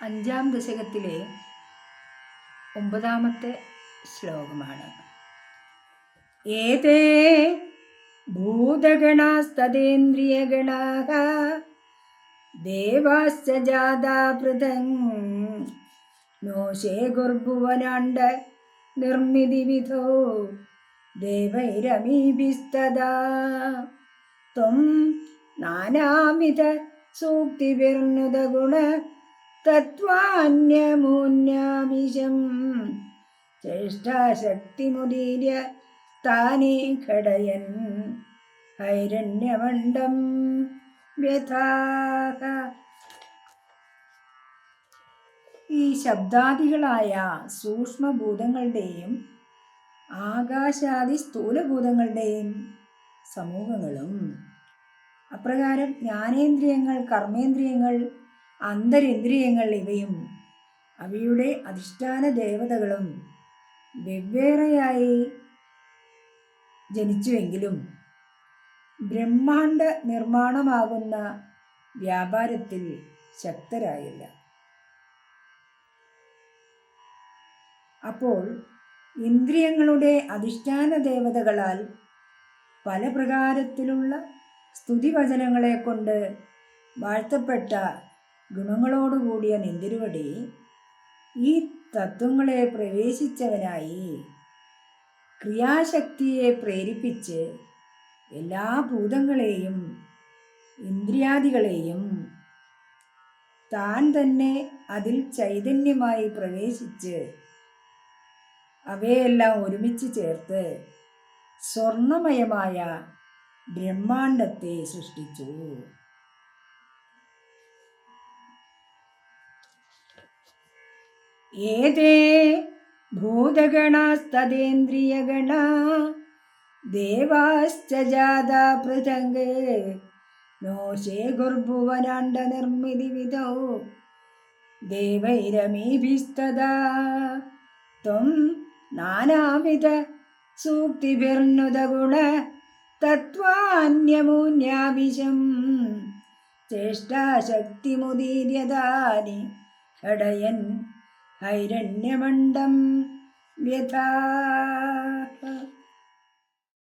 അഞ്ചാം ദശകത്തിലെ ഒമ്പതാമത്തെ ശ്ലോകമാണ്. ഏതേ ഭൂതഗണാസ്തദേന്ദ്രിയഗണാः ദേവാശ്ച ജാതാ പൃഥങ് നോശേ ഗുർഭുവനാണ്ട നിർമ്മിതിവിധോ ദേവൈരമീഭിസ്തദാ ത്വം നാനാവിധ സൂക്തിഭിർനുദഗുണ തത്വാന്യമൂന്യാവിശം ചേഷ്ടാശക്തിമുദീര്യ താനേ ഘടയൻ. ഹൈരണ്യമണ്ഡം വ്യഥാഹ. ഈ ശബ്ദാദികളായ സൂക്ഷ്മഭൂതങ്ങളുടെയും ആകാശാദി സ്ഥൂലഭൂതങ്ങളുടെയും സമൂഹങ്ങളും അപ്രകാരം ജ്ഞാനേന്ദ്രിയങ്ങൾ കർമ്മേന്ദ്രിയങ്ങൾ അന്തരിന്ദ്രിയങ്ങൾ ഇവയും അവയുടെ അധിഷ്ഠാന ദേവതകളും വെവ്വേറെയായി ജനിച്ചുവെങ്കിലും ബ്രഹ്മാണ്ട നിർമ്മാണമാകുന്ന വ്യാപാരത്തിൽ ശക്തരായില്ല. അപ്പോൾ ഇന്ദ്രിയങ്ങളുടെ അധിഷ്ഠാന ദേവതകളാൽ പല പ്രകാരത്തിലുള്ള സ്തുതിവചനങ്ങളെ കൊണ്ട് വാഴ്ത്തപ്പെട്ട ഗുണങ്ങളോടുകൂടിയ നിന്തിരുവടി ഈ തത്വങ്ങളെ പ്രവേശിച്ചവനായി ക്രിയാശക്തിയെ പ്രേരിപ്പിച്ച് എല്ലാ ഭൂതങ്ങളെയും ഇന്ദ്രിയാദികളെയും താൻ തന്നെ അതിൽ ചൈതന്യമായി പ്രവേശിച്ച് അവയെല്ലാം ഒരുമിച്ച് ചേർത്ത് സ്വർണമയമായ ബ്രഹ്മാണ്ടത്തെ സൃഷ്ടിച്ചു. ദേവാശ്ച ജാതാ പൃഥങ്ക് നോശേ ഗുർഭുവനാണ്ട നിർമ്മിതി വിധൗ ദേവൈരമീഭിസ്തദാ. ത്വം നാനാവിധ സൂക്തിഭിർനുദഗുണ തത്വാന്യമൂന്യാവിശം ചേഷ്ടാശക്തിമുദീര്യതാനി ഘടയൻ ഹൈരണ്യമണ്ഡം വ്യഥാ